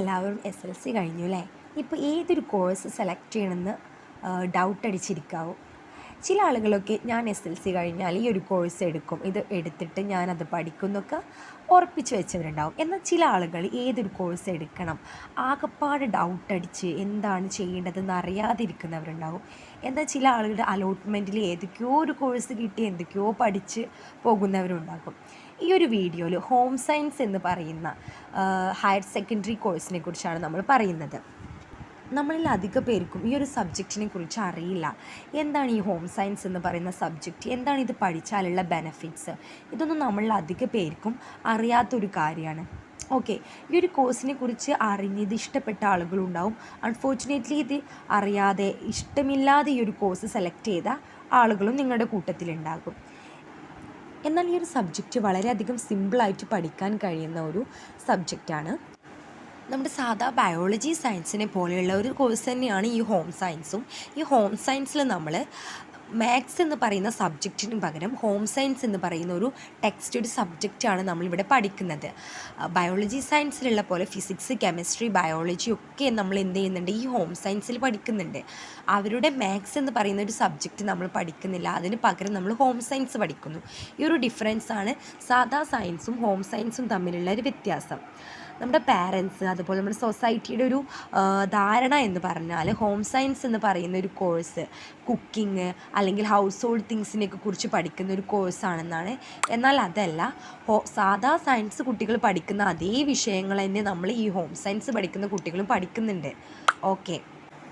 നിങ്ങളെല്ലാവരും S L C കഴിഞ്ഞു അല്ലേ? ഇപ്പോൾ ഏതൊരു കോഴ്സ് സെലക്ട് ചെയ്യണമെന്ന് ഡൗട്ട് അടിച്ചിരിക്കാവും. ചില ആളുകളൊക്കെ ഞാൻ എസ് എൽ സി കഴിഞ്ഞാൽ ഈ ഒരു കോഴ്സ് എടുക്കും. ഇത് എടുത്തിട്ട് ഞാനത് പഠിക്കും എന്നൊക്കെ ഉറപ്പിച്ച് വെച്ചവരുണ്ടാവും. എന്നാൽ ചില ആളുകൾ ഏതൊരു കോഴ്സ് എടുക്കണം ആകപ്പാട് ഡൗട്ട് അടിച്ച് എന്താണ് ചെയ്യേണ്ടതെന്ന് അറിയാതിരിക്കുന്നവരുണ്ടാവും. എന്നാൽ ചില ആളുകളുടെ അലോട്ട്മെന്റിൽ ഏതൊക്കെയോ ഒരു കോഴ്സ് കിട്ടി എന്തൊക്കെയോ പഠിച്ച് പോകുന്നവരുണ്ടാകും. ഈ ഒരു വീഡിയോയിൽ ഹോം സയൻസ് എന്ന് പറയുന്ന ഹയർ സെക്കൻഡറി കോഴ്സിനെ കുറിച്ചാണ് നമ്മൾ പറയുന്നത്. നമ്മളിൽ അധിക പേർക്കും ഈ ഒരു സബ്ജക്റ്റിനെ കുറിച്ച് അറിയില്ല. എന്താണ് ഈ ഹോം സയൻസ് എന്ന് പറയുന്ന സബ്ജക്റ്റ് എന്താണ് ഇത് പഠിച്ചാലുള്ള ബെനഫിറ്റ്സ് ഇതൊന്നും നമ്മളിൽ അധിക പേർക്കും അറിയാത്തൊരു കാര്യമാണ്. ഓക്കെ ഈ ഒരു കോഴ്സിനെ കുറിച്ച് അറിഞ്ഞത് ഇഷ്ടപ്പെട്ട ആളുകളുണ്ടാവും. അൺഫോർച്ചുനേറ്റ്ലി ഇത് അറിയാതെ ഇഷ്ടമില്ലാതെ ഈ ഒരു കോഴ്സ് സെലക്ട് ചെയ്ത ആളുകളും നിങ്ങളുടെ കൂട്ടത്തിലുണ്ടാകും. എന്നാൽ ഈ ഒരു സബ്ജക്റ്റ് വളരെയധികം സിമ്പിളായിട്ട് പഠിക്കാൻ കഴിയുന്ന ഒരു സബ്ജക്റ്റാണ് നമ്മുടെ സാധാ ബയോളജി സയൻസിനെ പോലെയുള്ള ഒരു കോഴ്സ് തന്നെയാണ് ഈ ഹോം സയൻസും ഈ ഹോം സയൻസിൽ നമ്മൾ മാത്സ് എന്ന് പറയുന്ന സബ്ജക്റ്റിന് പകരം ഹോം സയൻസ് എന്ന് പറയുന്ന ഒരു ടെക്സ്റ്റ് ഒരു സബ്ജക്റ്റാണ് നമ്മളിവിടെ പഠിക്കുന്നത്. ബയോളജി സയൻസിലുള്ള പോലെ ഫിസിക്സ് കെമിസ്ട്രി ബയോളജി ഒക്കെ നമ്മൾ എന്ത് ചെയ്യുന്നുണ്ട്? ഈ ഹോം സയൻസിൽ പഠിക്കുന്നുണ്ട്. അവരുടെ മാത്സ് എന്ന് പറയുന്ന ഒരു സബ്ജക്റ്റ് നമ്മൾ പഠിക്കുന്നില്ല. അതിന് പകരം നമ്മൾ ഹോം സയൻസ് പഠിക്കുന്നു. ഈ ഒരു ഡിഫറൻസാണ് സാധാ സയൻസും ഹോം സയൻസും തമ്മിലുള്ള ഒരു വ്യത്യാസം. നമ്മുടെ പാരൻസ് അതുപോലെ നമ്മുടെ സൊസൈറ്റിയുടെ ഒരു ധാരണ എന്ന് പറഞ്ഞാൽ ഹോം സയൻസ് എന്ന് പറയുന്ന ഒരു കോഴ്സ് കുക്കിംഗ് അല്ലെങ്കിൽ ഹൗസ് ഹോൾഡ് തിങ്സിനെയൊക്കെ കുറിച്ച് പഠിക്കുന്ന ഒരു കോഴ്സാണെന്നാണ് എന്നാൽ അതല്ല ഹോ സാധാ സയൻസ് കുട്ടികൾ പഠിക്കുന്ന അതേ വിഷയങ്ങൾ തന്നെ നമ്മൾ ഈ ഹോം സയൻസ് പഠിക്കുന്ന കുട്ടികളും പഠിക്കുന്നുണ്ട്. ഓക്കെ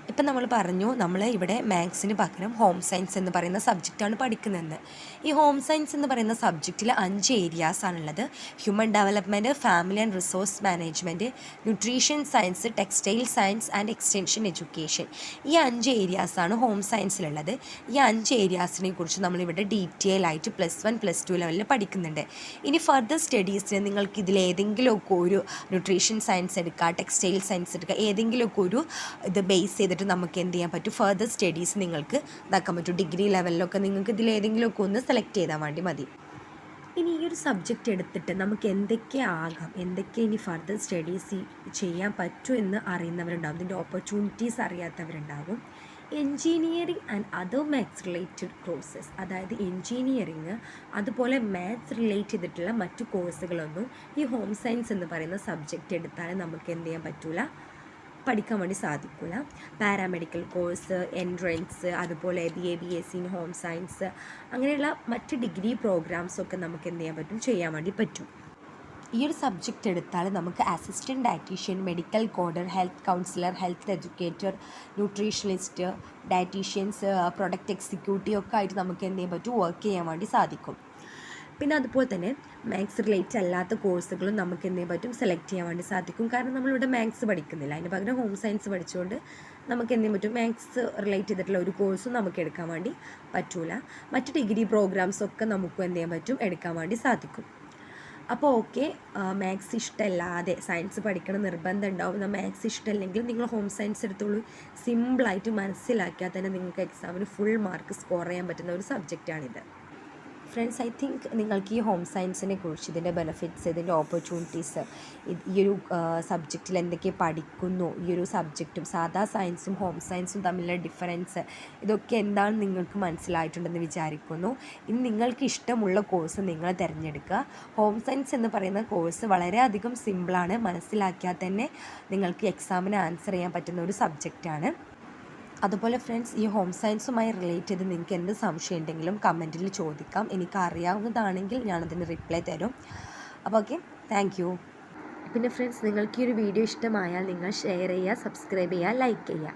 ഇപ്പം നമ്മൾ പറഞ്ഞു നമ്മൾ ഇവിടെ മാത്സിന് പകരം ഹോം സയൻസ് എന്ന് പറയുന്ന സബ്ജക്റ്റാണ് പഠിക്കുന്നതെന്ന് ഈ ഹോം സയൻസ് എന്ന് പറയുന്ന സബ്ജക്റ്റിൽ അഞ്ച് ഏരിയാസ് ആണുള്ളത്. Human development family and resource management nutrition science textile science and extension education ഈ അഞ്ച് ഏരിയാസാണ് ഹോം സയൻസിലുള്ളത് ഈ അഞ്ച് ഏരിയാസിനെ കുറിച്ച് നമ്മളിവിടെ ഡീറ്റെയിൽ ആയിട്ട് പ്ലസ് വൺ പ്ലസ് ടു ലെവലിൽ പഠിക്കുന്നുണ്ട്. ഇനി ഫർദർ സ്റ്റഡീസിന് നിങ്ങൾക്ക് ഇതിൽ ഏതെങ്കിലുമൊക്കെ ഒരു ന്യൂട്രീഷൻ സയൻസ് എടുക്കുക ടെക്സ്റ്റൈൽ സയൻസ് എടുക്കുക ഏതെങ്കിലുമൊക്കെ ഒരു ഇത് ബേസ് ചെയ്തിട്ട് നമുക്ക് എന്ത് ചെയ്യാൻ പറ്റും? ഫർദർ സ്റ്റഡീസ് നിങ്ങൾക്ക് ഇതാക്കാൻ പറ്റും. ഡിഗ്രി ലെവലിലൊക്കെ നിങ്ങൾക്ക് ഇതിൽ ഏതെങ്കിലുമൊക്കെ ഒന്ന് സെലക്ട് ചെയ്താൽ വേണ്ടി മതി. ഇനി ഈ ഒരു സബ്ജക്റ്റ് എടുത്തിട്ട് നമുക്ക് എന്തൊക്കെ ആകാം? എന്തൊക്കെ ഇനി ഫർദർ സ്റ്റഡീസ് ചെയ്യാൻ പറ്റും എന്ന് അറിയുന്നവരുണ്ടാകും ഇതിന്റെ opportunities അറിയാത്തവരുണ്ടാകും engineering and other maths related courses അതായത് എൻജിനീയറിങ് അതുപോലെ മാത്സ് റിലേറ്റ് ചെയ്തിട്ടുള്ള മറ്റു കോഴ്സുകളൊന്നും ഈ ഹോം സയൻസ് എന്ന് പറയുന്ന സബ്ജക്റ്റ് എടുത്താൽ നമുക്ക് എന്ത് ചെയ്യാൻ പറ്റില്ല പഠിക്കാൻ വേണ്ടി സാധിക്കില്ല പാരാമെഡിക്കൽ കോഴ്സ് എൻട്രൻസ് അതുപോലെ B A B S in home science അങ്ങനെയുള്ള മറ്റ് ഡിഗ്രി പ്രോഗ്രാംസൊക്കെ നമുക്ക് എന്ത് ചെയ്യാൻ പറ്റും? ചെയ്യാൻ വേണ്ടി പറ്റും. ഈ ഒരു സബ്ജക്റ്റ് എടുത്താൽ നമുക്ക് assistant dietician medical coder health counsellor health educator nutritionist dieticians product executive ഒക്കെ ആയിട്ട് നമുക്ക് എന്ത് ചെയ്യാൻ പറ്റും? വർക്ക് ചെയ്യാൻ വേണ്ടി സാധിക്കും. പിന്നെ അതുപോലെ തന്നെ മാത്സ് റിലേറ്റഡ് അല്ലാത്ത കോഴ്സുകളും നമുക്ക് എന്തേ പറ്റും? സെലക്ട് ചെയ്യാൻ വേണ്ടി സാധിക്കും. കാരണം നമ്മളിവിടെ മാത്സ് പഠിക്കുന്നില്ല. അതിന് പകരം ഹോം സയൻസ് പഠിച്ചുകൊണ്ട് നമുക്ക് എന്തേ പറ്റും? മാത്സ് റിലേറ്റ് ചെയ്തിട്ടുള്ള ഒരു കോഴ്സും നമുക്ക് എടുക്കാൻ വേണ്ടി പറ്റൂല. മറ്റ് ഡിഗ്രി പ്രോഗ്രാംസ് ഒക്കെ നമുക്ക് എന്ത് ചെയ്യാൻ പറ്റും? എടുക്കാൻ വേണ്ടി സാധിക്കും. അപ്പോൾ ഓക്കെ മാത്സ് ഇഷ്ടമല്ലാതെ സയൻസ് പഠിക്കണം നിർബന്ധം ഉണ്ടാവും. മാത്സ് ഇഷ്ടമല്ലെങ്കിൽ നിങ്ങൾ ഹോം സയൻസ് എടുത്തോളൂ. സിമ്പിളായിട്ട് മനസ്സിലാക്കിയാൽ തന്നെ നിങ്ങൾക്ക് എക്സാമിന് ഫുൾ മാർക്ക് സ്കോർ ചെയ്യാൻ പറ്റുന്ന ഒരു സബ്ജക്റ്റാണിത് ഫ്രണ്ട്സ് ഐ തിങ്ക് നിങ്ങൾക്ക് ഈ ഹോം സയൻസിനെ കുറിച്ച് ഇതിന്റെ ബെനിഫിറ്റ്സ് ഇതിന്റെ ഓപ്പർച്യൂണിറ്റീസ് ഈ ഒരു സബ്ജക്റ്റിൽ എന്തൊക്കെ പഠിക്കുന്നു ഈ ഒരു സബ്ജക്റ്റും സാധാ സയൻസും ഹോം സയൻസും തമ്മിലുള്ള ഡിഫറൻസ് ഇതൊക്കെ എന്താണ് നിങ്ങൾക്ക് മനസ്സിലായിട്ടുണ്ടെന്ന് വിചാരിക്കുന്നു. ഇനി നിങ്ങൾക്ക് ഇഷ്ടമുള്ള കോഴ്സ് നിങ്ങൾ തിരഞ്ഞെടുക്കുക. ഹോം സയൻസ് എന്ന് പറയുന്ന കോഴ്സ് വളരെയധികം സിമ്പിളാണ് മനസ്സിലാക്കിയാൽ തന്നെ നിങ്ങൾക്ക് എക്സാമിന് ആൻസർ ചെയ്യാൻ പറ്റുന്ന ഒരു സബ്ജക്റ്റാണ്. അതുപോലെ ഫ്രണ്ട്സ് ഈ ഹോം സയൻസുമായി റിലേറ്റ് ചെയ്ത് നിങ്ങൾക്ക് എന്ത് സംശയം ഉണ്ടെങ്കിലും കമന്റിൽ ചോദിക്കാം. എനിക്ക് അറിയാവുന്നതാണെങ്കിൽ ഞാനതിന് റിപ്ലൈ തരും. അപ്പോൾ ഓക്കെ താങ്ക് പിന്നെ ഫ്രണ്ട്സ് നിങ്ങൾക്ക് ഈ ഒരു വീഡിയോ ഇഷ്ടമായാൽ നിങ്ങൾ ഷെയർ ചെയ്യുക സബ്സ്ക്രൈബ് ചെയ്യുക ലൈക്ക് ചെയ്യുക.